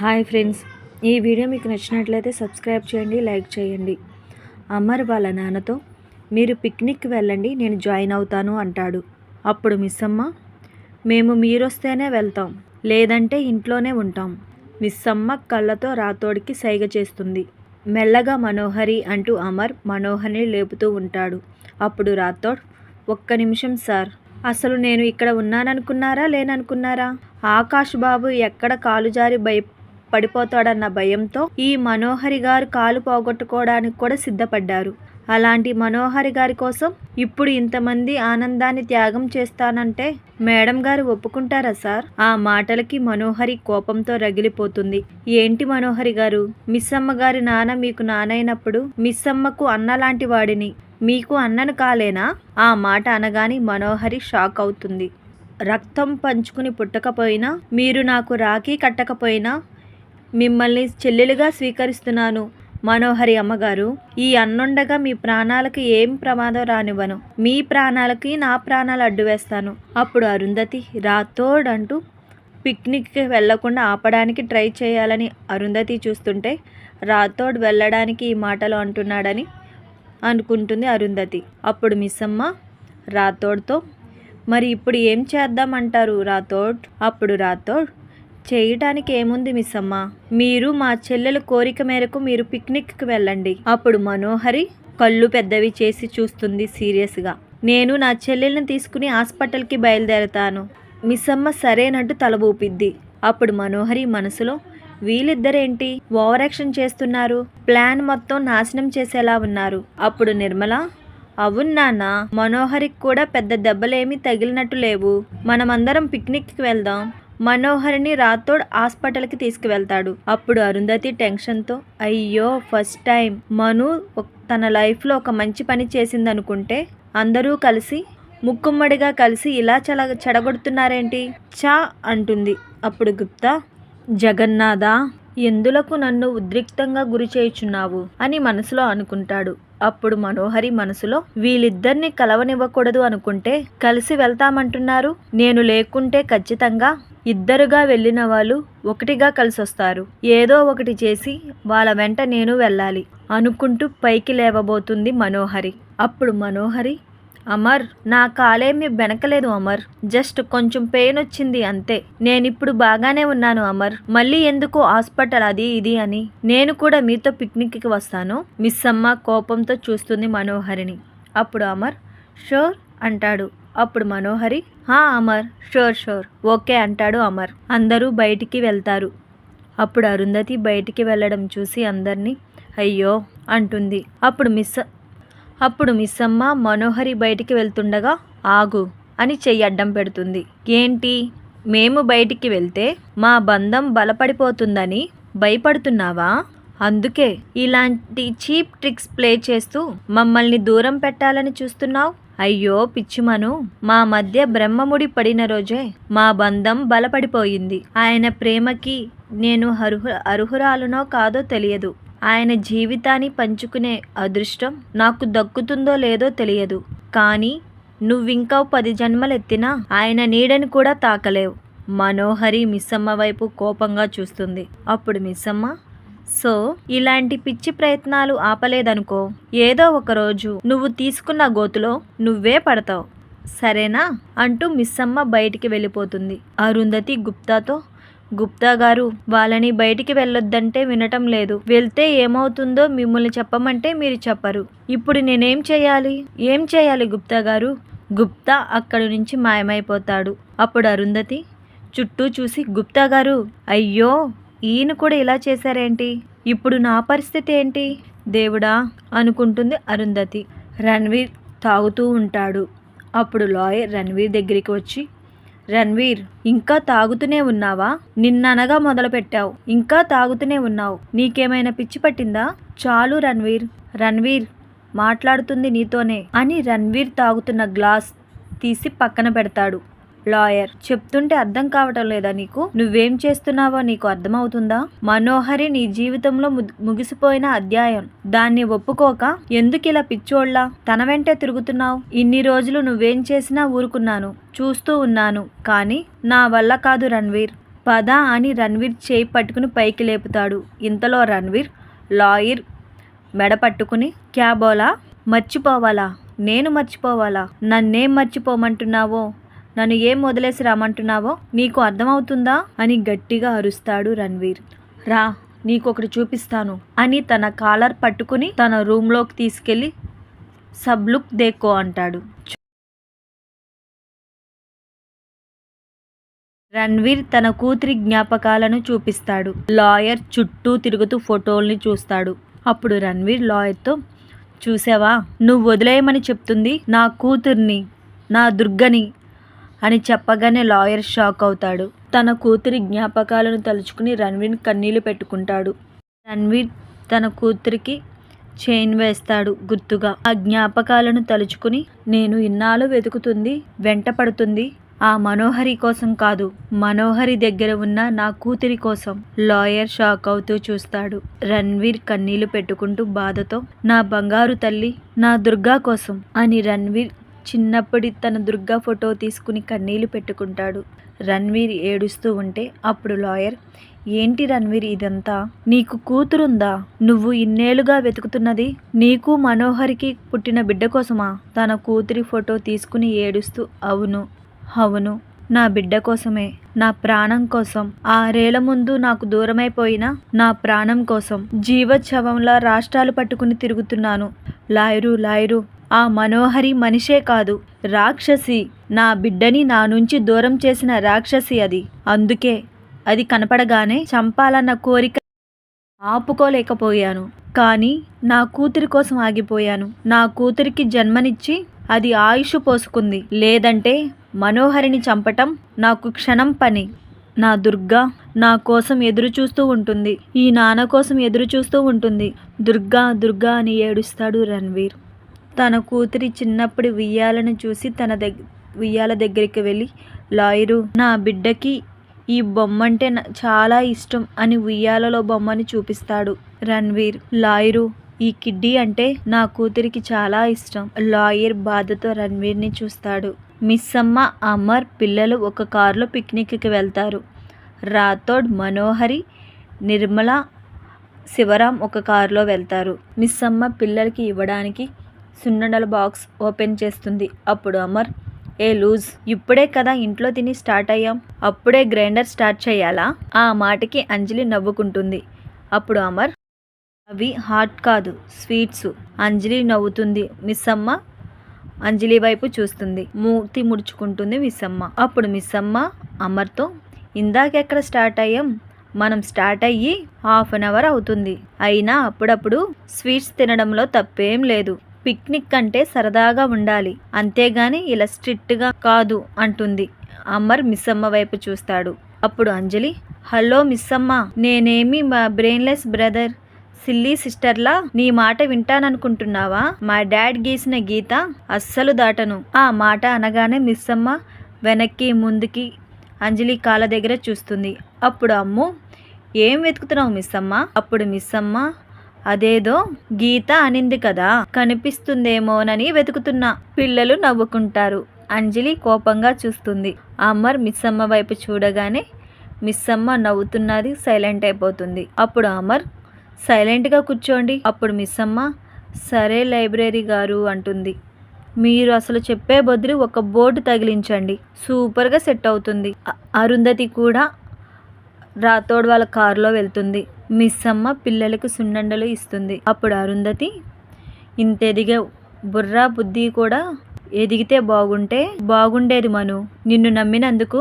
Hi friends ఈ video మీకు నచ్చినట్లయితే సబ్స్క్రైబ్ చేయండి లైక్ చేయండి. అమర్ వాళ్ళ నాన్నతో మీరు పిక్నిక్ వెళ్ళండి నేను జాయిన్ అవుతాను అంటాడు. అప్పుడు మిస్ అమ్మ మేము మీరొస్తేనే వెళ్తాం లేదంటే ఇంట్లోనే ఉంటాం మిస్ అమ్మ కళ్ళతో రాతోడికి సైగ చేస్తుంది. మెల్లగా మనోహరి అంటూ అమర్ మనోహర్ని లేపుతూ ఉంటాడు. అప్పుడు రాథోడ్ ఒక్క నిమిషం సార్ అసలు నేను ఇక్కడ ఉన్నాననుకున్నారా లేననుకున్నారా? ఆకాష్ బాబు ఎక్కడ కాలు జారి భయ పడిపోతాడన్న భయంతో ఈ మనోహరి గారు కాలు పోగొట్టుకోవడానికి కూడా సిద్ధపడ్డారు. అలాంటి మనోహరి గారి కోసం ఇప్పుడు ఇంతమంది ఆనందాన్ని త్యాగం చేస్తానంటే మేడం గారు ఒప్పుకుంటారా సార్? ఆ మాటలకి మనోహరి కోపంతో రగిలిపోతుంది. ఏంటి మనోహరి గారు? మిస్సమ్మ గారి నాన్న మీకు నానైనప్పుడు మిస్సమ్మకు అన్న లాంటి వాడిని. మీకు అన్నను కాలేనా? ఆ మాట అనగాని మనోహరి షాక్ అవుతుంది. రక్తం పంచుకుని పుట్టకపోయినా మీరు నాకు రాఖీ కట్టకపోయినా మిమ్మల్ని చెల్లెలుగా స్వీకరిస్తున్నాను. మనోహరి అమ్మగారు ఈ అన్నుండగా మీ ప్రాణాలకు ఏం ప్రమాదం రానివ్వను. మీ ప్రాణాలకి నా ప్రాణాలు అడ్డు వేస్తాను. అప్పుడు అరుంధతి రాతోడ్ అంటూ పిక్నిక్కి వెళ్ళకుండా ఆపడానికి ట్రై చేయాలని అరుంధతి చూస్తుంటే రాతోడ్ వెళ్ళడానికి ఈ మాటలు అంటున్నాడని అనుకుంటుంది అరుంధతి. అప్పుడు మిస్సమ్మ రాతోడ్తో మరి ఇప్పుడు ఏం చేద్దామంటారు రాతోడ్? అప్పుడు రాతోడ్ చేయటానికి ఏముంది మిస్ అమ్మ మీరు మా చెల్లెల కోరిక మేరకు మీరు పిక్నిక్కి వెళ్ళండి. అప్పుడు మనోహరి కళ్ళు పెద్దవి చేసి చూస్తుంది సీరియస్గా. నేను నా చెల్లెల్ని తీసుకుని హాస్పిటల్కి బయలుదేరతాను. మిస్ అమ్మ సరేనంటూ తల ఊపిద్ది. అప్పుడు మనోహరి మనసులో వీళ్ళిద్దరేంటి? ఓవరాక్షన్ చేస్తున్నారు. ప్లాన్ మొత్తం నాశనం చేసేలా ఉన్నారు. అప్పుడు నిర్మల అవును నాన్న మనోహరికి కూడా పెద్ద దెబ్బలేమీ తగిలినట్టు లేవు. మనమందరం పిక్నిక్కి వెళ్దాం. మనోహరిని రాథోడ్ హాస్పిటల్కి తీసుకువెళ్తాడు. అప్పుడు అరుంధతి టెన్షన్తో అయ్యో ఫస్ట్ టైం. మను తన లైఫ్లో ఒక మంచి పని చేసిందనుకుంటే అందరూ కలిసి ముక్కుమ్మడిగా కలిసి ఇలా చల చెడగొడుతున్నారేంటి? చా అంటుంది. అప్పుడు గుప్తా జగన్నాథ ఎందులకు నన్ను ఉద్రిక్తంగా గురి చేయుచున్నావు? అని మనసులో అనుకుంటాడు. అప్పుడు మనోహరి మనసులో వీళ్ళిద్దరిని కలవనివ్వకూడదు అనుకుంటే కలిసి వెళ్తామంటున్నారు. నేను లేకుంటే ఖచ్చితంగా ఇద్దరుగా వెళ్ళిన వాళ్ళు ఒకటిగా కలిసి వస్తారు ఏదో ఒకటి చేసి వాళ్ళ వెంట నేను వెళ్ళాలి అనుకుంటూ పైకి లేవబోతుంది మనోహరి. అప్పుడు మనోహరి అమర్ నా కాలేమి బెనకలేదు అమర్. జస్ట్ కొంచెం పెయిన్ వచ్చింది అంతే. నేనిప్పుడు బాగానే ఉన్నాను అమర్. మళ్ళీ ఎందుకు హాస్పిటల్ అది ఇది అని నేను కూడా మీతో పిక్నిక్కి వస్తాను? మిస్ అమ్మ కోపంతో చూస్తుంది మనోహరిని. అప్పుడు అమర్ షూర్ అంటాడు. అప్పుడు మనోహరి హా అమర్ షూర్ షోర్ ఓకే అంటాడు అమర్. అందరూ బయటికి వెళ్తారు. అప్పుడు అరుంధతి బయటికి వెళ్ళడం చూసి అందరినీ అయ్యో అంటుంది. అప్పుడు మిస్ అప్పుడు మిస్ అమ్మ మనోహరి బయటికి వెళ్తుండగా ఆగు అని చెయ్యి అడ్డం పెడుతుంది. ఏంటి? మేము బయటికి వెళ్తే మా బంధం బలపడిపోతుందని భయపడుతున్నావా? అందుకే ఇలాంటి చీప్ ట్రిక్స్ ప్లే చేస్తూ మమ్మల్ని దూరం పెట్టాలని చూస్తున్నావు? అయ్యో పిచ్చిమను మా మధ్య బ్రహ్మముడి పడిన రోజే మా బంధం బలపడిపోయింది. ఆయన ప్రేమకి నేను అర్హు అర్హురాలునో కాదో తెలియదు. ఆయన జీవితాన్ని పంచుకునే అదృష్టం నాకు దక్కుతుందో లేదో తెలియదు. కానీ నువ్వింకా పది జన్మలెత్తినా ఆయన నీడని కూడా తాకలేవు. మనోహరి మిస్సమ్మ వైపు కోపంగా చూస్తుంది. అప్పుడు మిస్సమ్మ సో ఇలాంటి పిచ్చి ప్రయత్నాలు ఆపలేదనుకో. ఏదో ఒక రోజు నువ్వు తీసుకున్న గోతులో నువ్వే పడతావు. సరేనా? అంటూ మిస్సమ్మ బయటికి వెళ్ళిపోతుంది. అరుంధతి గుప్తాతో గుప్తా గారు వాళ్ళని బయటికి వెళ్ళొద్దంటే వినటం లేదు. వెళ్తే ఏమవుతుందో మిమ్మల్ని చెప్పమంటే మీరు చెప్పరు. ఇప్పుడు నేనేం చేయాలి? ఏం చేయాలి గుప్తా గారు? గుప్తా అక్కడి నుంచి మాయమైపోతాడు. అప్పుడు అరుంధతి చుట్టూ చూసి గుప్తా గారు అయ్యో! ఈయన కూడా ఇలా చేశారేంటి? ఇప్పుడు నా పరిస్థితి ఏంటి? దేవుడా అనుకుంటుంది అరుంధతి. రణ్వీర్ తాగుతూ ఉంటాడు. అప్పుడు లాయర్ రణ్వీర్ దగ్గరికి వచ్చి రణ్వీర్ ఇంకా తాగుతూనే ఉన్నావా? నిన్ననగా మొదలుపెట్టావు. ఇంకా తాగుతూనే ఉన్నావు. నీకేమైనా పిచ్చి పట్టిందా? చాలు రణ్వీర్. రణ్వీర్ మాట్లాడుతుంది నీతోనే అని రణ్వీర్ తాగుతున్న గ్లాస్ తీసి పక్కన పెడతాడు. లాయర్ చెప్తుంటే అర్థం కావటం లేదా నీకు? నువ్వేం చేస్తున్నావో నీకు అర్థమవుతుందా? మనోహరి నీ జీవితంలో ముగిసిపోయిన అధ్యాయం. దాన్ని ఒప్పుకోక ఎందుకు ఇలా పిచ్చోళ్ళ? తన వెంటే తిరుగుతున్నావు. ఇన్ని రోజులు నువ్వేం చేసినా ఊరుకున్నాను చూస్తూ ఉన్నాను. కానీ నా వల్ల కాదు రణ్వీర్. పద అని రణ్వీర్ చేయి పట్టుకుని పైకి లేపుతాడు. ఇంతలో రణ్వీర్ లాయర్ మెడ పట్టుకుని క్యాబోలా? మర్చిపోవాలా? నేను మర్చిపోవాలా? నన్నేం మర్చిపోమంటున్నావో? నన్ను ఏం వదిలేసి రామంటున్నావో నీకు అర్థమవుతుందా? అని గట్టిగా అరుస్తాడు రణ్వీర్. రా నీకొకటి చూపిస్తాను అని తన కాలర్ పట్టుకుని తన రూమ్లోకి తీసుకెళ్ళి సబ్లుక్ దేకో అంటాడు. రణ్వీర్ తన కూతురి జ్ఞాపకాలను చూపిస్తాడు. లాయర్ చుట్టూ తిరుగుతూ ఫోటోల్ని చూస్తాడు. అప్పుడు రణ్వీర్ లాయర్తో చూసావా? నువ్వు వదిలేయమని చెప్తుంది నా కూతుర్ని నా దుర్గని అని చెప్పగానే లాయర్ షాక్ అవుతాడు. తన కూతురి జ్ఞాపకాలను తలుచుకుని రణ్వీర్ కన్నీళ్ళు పెట్టుకుంటాడు. రణ్వీర్ తన కూతురికి చైన్ వేస్తాడు గుర్తుగా. ఆ జ్ఞాపకాలను తలుచుకుని నేను ఇన్నాళ్ళు వెతుకుతుంది వెంట పడుతుంది. ఆ మనోహరి కోసం కాదు మనోహరి దగ్గర ఉన్న నా కూతురి కోసం. లాయర్ షాక్ అవుతూ చూస్తాడు. రణ్వీర్ కన్నీళ్ళు పెట్టుకుంటూ బాధతో నా బంగారు తల్లి నా దుర్గా కోసం అని రణ్వీర్ చిన్నప్పటి తన దుర్గా ఫోటో తీసుకుని కన్నీళ్ళు పెట్టుకుంటాడు. రణ్వీర్ ఏడుస్తూ ఉంటే అప్పుడు లాయర్ ఏంటి రణ్వీర్ ఇదంతా? నీకు కూతురుందా? నువ్వు ఇన్నేళ్ళుగా వెతుకుతున్నది? నీకు మనోహరికి పుట్టిన బిడ్డ కోసమా? తన కూతురి ఫోటో తీసుకుని ఏడుస్తూ అవును అవును నా బిడ్డ కోసమే. నా ప్రాణం కోసం. ఆరేళ్ళ ముందు నాకు దూరమైపోయిన నా ప్రాణం కోసం. జీవోత్సవంలా రాష్ట్రాలు పట్టుకుని తిరుగుతున్నాను. లాయరు లాయరు ఆ మనోహరి మనిషే కాదు రాక్షసి. నా బిడ్డని నా నుంచి దూరం చేసిన రాక్షసి అది. అందుకే అది కనపడగానే చంపాలన్న కోరిక ఆపుకోలేకపోయాను. కానీ నా కూతురి కోసం ఆగిపోయాను. నా కూతురికి జన్మనిచ్చి అది ఆయుష్ పోసుకుంది. లేదంటే మనోహరిని చంపటం నాకు క్షణం పని. నా దుర్గా నా కోసం ఎదురు చూస్తూ ఉంటుంది. ఈ నాన్న కోసం ఎదురు చూస్తూ ఉంటుంది. దుర్గా దుర్గా అని ఏడుస్తాడు రణ్వీర్. తన కూతురి చిన్నప్పుడు ఉయ్యాలను చూసి తన దగ్గ ఉయ్యాల దగ్గరికి వెళ్ళి లాయరు నా బిడ్డకి ఈ బొమ్మ అంటే చాలా ఇష్టం అని ఉయ్యాలలో బొమ్మని చూపిస్తాడు రణ్వీర్. లాయరు ఈ కిడ్డీ అంటే నా కూతురికి చాలా ఇష్టం లాయర్ బాధతో రణ్వీర్ని చూస్తాడు. మిస్ అమ్మ అమర్ పిల్లలు ఒక కారులో పిక్నిక్కి వెళ్తారు. రాథోడ్ మనోహరి నిర్మల శివరాం ఒక కారులో వెళ్తారు. మిస్ అమ్మ పిల్లలకి ఇవ్వడానికి సున్నడల బాక్స్ ఓపెన్ చేస్తుంది. అప్పుడు అమర్ ఏ లూజ్ ఇప్పుడే కదా ఇంట్లో తిని స్టార్ట్ అయ్యాం. అప్పుడే గ్రైండర్ స్టార్ట్ చేయాలా? ఆ మాటకి అంజలి నవ్వుకుంటుంది. అప్పుడు అమర్ అవి హాట్ కాదు స్వీట్స్ అంజలి నవ్వుతుంది మిస్ అమ్మ? అంజలి వైపు చూస్తుంది. మూర్తి ముడుచుకుంటుంది మిస్సమ్మ అప్పుడు మిస్సమ్మ అమర్తో అమర్తో ఇందాకెక్కడ స్టార్ట్ అయ్యాం? మనం స్టార్ట్ అయ్యి హాఫ్ అన్ అవర్ అవుతుంది. అయినా అప్పుడప్పుడు స్వీట్స్ తినడంలో తప్పేం లేదు. పిక్నిక్ అంటే సరదాగా ఉండాలి. అంతేగాని ఇలా స్ట్రిక్ట్గా కాదు అంటుంది. అమర్ మిస్ అమ్మ వైపు చూస్తాడు. అప్పుడు అంజలి హలో మిస్సమ్మ నేనేమి మా బ్రెయిన్లెస్ బ్రదర్ సిల్లీ సిస్టర్లా? నీ మాట వింటాననుకుంటున్నావా? మా డాడ్ గీసిన గీత అస్సలు దాటను. ఆ మాట అనగానే మిస్సమ్మ వెనక్కి ముందుకి అంజలి కాళ్ళ దగ్గర చూస్తుంది. అప్పుడు అమ్ము ఏం వెతుకుతున్నావు మిస్సమ్మ? అప్పుడు మిస్సమ్మ అదేదో గీత అనింది కదా కనిపిస్తుందేమోనని వెతుకుతున్నా. పిల్లలు నవ్వుకుంటారు. అంజలి కోపంగా చూస్తుంది. అమర్ మిస్ అమ్మ వైపు చూడగానే మిస్ అమ్మ నవ్వుతున్నది సైలెంట్ అయిపోతుంది. అప్పుడు అమర్ సైలెంట్గా కూర్చోండి. అప్పుడు మిస్ అమ్మ సరే లైబ్రరీ గారు అంటుంది. మీరు అసలు చెప్పే బదులు ఒక బోర్డు తగిలించండి. సూపర్గా సెట్ అవుతుంది. అరుంధతి కూడా రాథోడ్ వాళ్ళ కారులో వెళ్తుంది. మిస్ అమ్మ పిల్లలకు సున్నండలు ఇస్తుంది. అప్పుడు అరుంధతి ఇంత ఎదిగే బుర్రా బుద్ధి కూడా ఎదిగితే బాగుంటే బాగుండేది మను. నిన్ను నమ్మినందుకు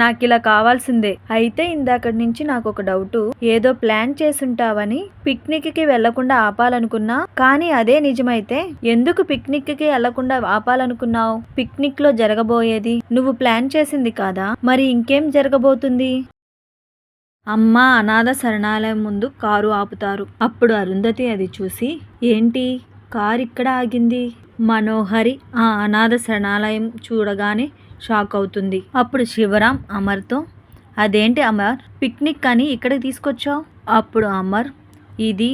నాకు ఇలా కావాల్సిందే. అయితే ఇందాకటి నుంచి నాకు ఒక డౌటు. ఏదో ప్లాన్ చేసుంటావని పిక్నిక్కి వెళ్ళకుండా ఆపాలనుకున్నా. కానీ అదే నిజమైతే ఎందుకు పిక్నిక్కి వెళ్ళకుండా ఆపాలనుకున్నావు? పిక్నిక్లో జరగబోయేది నువ్వు ప్లాన్ చేసింది కాదా? మరి ఇంకేం జరగబోతుంది? అమ్మ అనాథ శరణాలయం ముందు కారు ఆపుతారు. అప్పుడు అరుంధతి అది చూసి ఏంటి? కారు ఇక్కడ ఆగింది? మనోహరి ఆ అనాథ శరణాలయం చూడగానే షాక్ అవుతుంది. అప్పుడు శివరాం అమర్తో అదేంటి అమర్? పిక్నిక్ అని ఇక్కడ తీసుకొచ్చావు? అప్పుడు అమర్ ఇది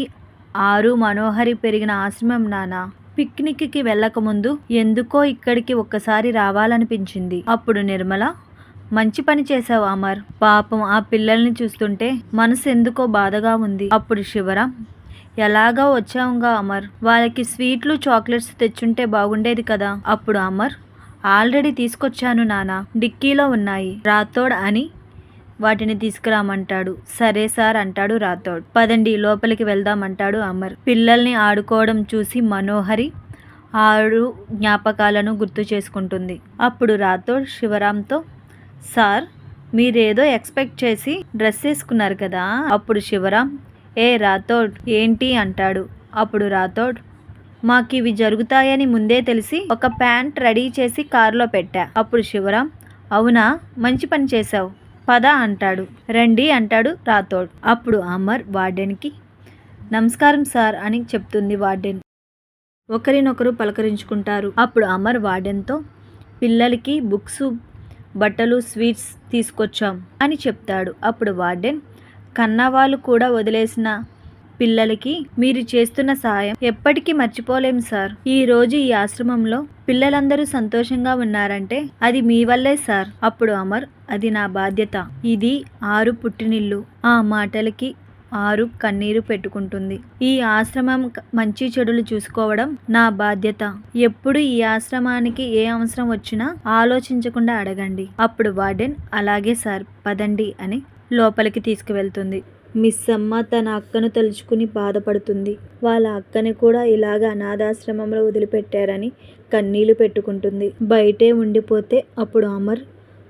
ఆరు మనోహరి పెరిగిన ఆశ్రమం నానా పిక్నిక్కి వెళ్ళకముందు ఎందుకో ఇక్కడికి ఒక్కసారి రావాలనిపించింది. అప్పుడు నిర్మల మంచి పని చేశావు అమర్. పాపం ఆ పిల్లల్ని చూస్తుంటే మనసు ఎందుకో బాధగా ఉంది. అప్పుడు శివరాం ఎలాగా వచ్చావుగా అమర్? వాళ్ళకి స్వీట్లు చాక్లెట్స్ తెచ్చుంటే బాగుండేది కదా? అప్పుడు అమర్ ఆల్రెడీ తీసుకొచ్చాను నానా డిక్కీలో ఉన్నాయి. రాథోడ్ అని వాటిని తీసుకురామంటాడు. సరే సార్ అంటాడు రాథోడ్. పదండి లోపలికి వెళ్దామంటాడు అమర్. పిల్లల్ని ఆడుకోవడం చూసి మనోహరి ఆడు జ్ఞాపకాలను గుర్తు చేసుకుంటుంది. అప్పుడు రాథోడ్ శివరాంతో సార్ మీరేదో ఎక్స్పెక్ట్ చేసి డ్రెస్ వేసుకున్నారు కదా. అప్పుడు శివరాం ఏ రాథోడ్ ఏంటి? అంటాడు. అప్పుడు రాథోడ్ మాకు ఇవి జరుగుతాయని ముందే తెలిసి ఒక ప్యాంట్ రెడీ చేసి కారులో పెట్టా. అప్పుడు శివరాం అవునా? మంచి పని చేశావు. పద అంటాడు. రండి అంటాడు రాథోడ్. అప్పుడు అమర్ వార్డెన్కి నమస్కారం సార్ అని చెప్తుంది వార్డెన్. ఒకరినొకరు పలకరించుకుంటారు. అప్పుడు అమర్ వార్డెన్తో పిల్లలకి బుక్స్ బట్టలు స్వీట్స్ తీసుకొచ్చాం అని చెప్తాడు. అప్పుడు వార్డెన్ కన్నవాళ్ళు కూడా వదిలేసిన పిల్లలకి మీరు చేస్తున్న సహాయం ఎప్పటికీ మర్చిపోలేం సార్. ఈ రోజు ఈ ఆశ్రమంలో పిల్లలందరూ సంతోషంగా ఉన్నారంటే అది మీ వల్లే సార్. అప్పుడు అమర్ అది నా బాధ్యత. ఇది ఆరు పుట్టినిల్లు. ఆ మాటలకి ఆరు కన్నీరు పెట్టుకుంటుంది. ఈ ఆశ్రమం మంచి చెడులు చూసుకోవడం నా బాధ్యత. ఎప్పుడు ఈ ఆశ్రమానికి ఏ అవసరం వచ్చినా ఆలోచించకుండా అడగండి. అప్పుడు వార్డెన్ అలాగే సార్ పదండి అని లోపలికి తీసుకువెళ్తుంది. మిస్ అమ్మ తన అక్కను తలుచుకుని బాధపడుతుంది. వాళ్ళ అక్కని కూడా ఇలాగ అనాథాశ్రమంలో వదిలిపెట్టారని కన్నీళ్ళు పెట్టుకుంటుంది. బయటే ఉండిపోతే అప్పుడు అమర్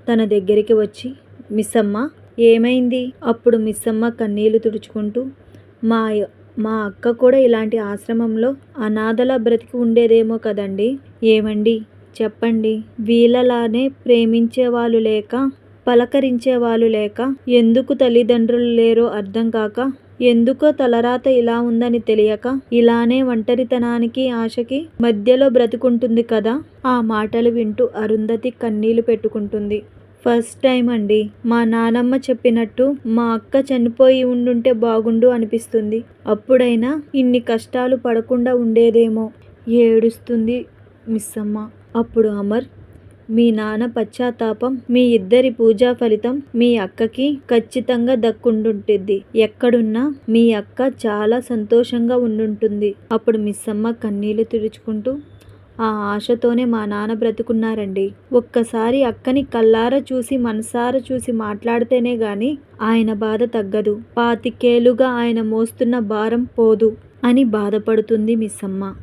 తన దగ్గరికి వచ్చి మిస్ అమ్మ ఏమైంది? అప్పుడు మిస్సమ్మ కన్నీళ్ళు తుడుచుకుంటూ మా మా అక్క కూడా ఇలాంటి ఆశ్రమంలో అనాథలా బ్రతికి ఉండేదేమో కదండి. ఏమండి? చెప్పండి. వీళ్ళలానే ప్రేమించే వాళ్ళు లేక పలకరించే వాళ్ళు లేక ఎందుకు తల్లిదండ్రులు లేరో అర్థం కాక ఎందుకో తలరాత ఇలా ఉందని తెలియక ఇలానే ఒంటరితనానికి ఆశకి మధ్యలో బ్రతుకుంటుంది కదా? ఆ మాటలు వింటూ అరుంధతి కన్నీళ్ళు పెట్టుకుంటుంది. ఫస్ట్ టైం అండి. మా నానమ్మ చెప్పినట్టు మా అక్క చనిపోయి ఉండుంటే బాగుండు అనిపిస్తుంది. అప్పుడైనా ఇన్ని కష్టాలు పడకుండా ఉండేదేమో ఏడుస్తుంది మిస్ అమ్మ అప్పుడు అమర్ మీ నాన్న పశ్చాత్తాపం మీ ఇద్దరి పూజా ఫలితం మీ అక్కకి ఖచ్చితంగా దక్కుండుంటుంది. ఎక్కడున్నా మీ అక్క చాలా సంతోషంగా ఉండుంటుంది. అప్పుడు మిస్ అమ్మ కన్నీళ్ళు తుడుచుకుంటూ ఆ ఆశతోనే మా నాన్న బ్రతుకున్నారండి. ఒక్కసారి అక్కని కల్లార చూసి మనసార చూసి మాట్లాడితేనే గాని ఆయన బాధ తగ్గదు. పాతికేలుగా ఆయన మోస్తున్న భారం పోదు అని బాధపడుతుంది మిస్సమ్మ.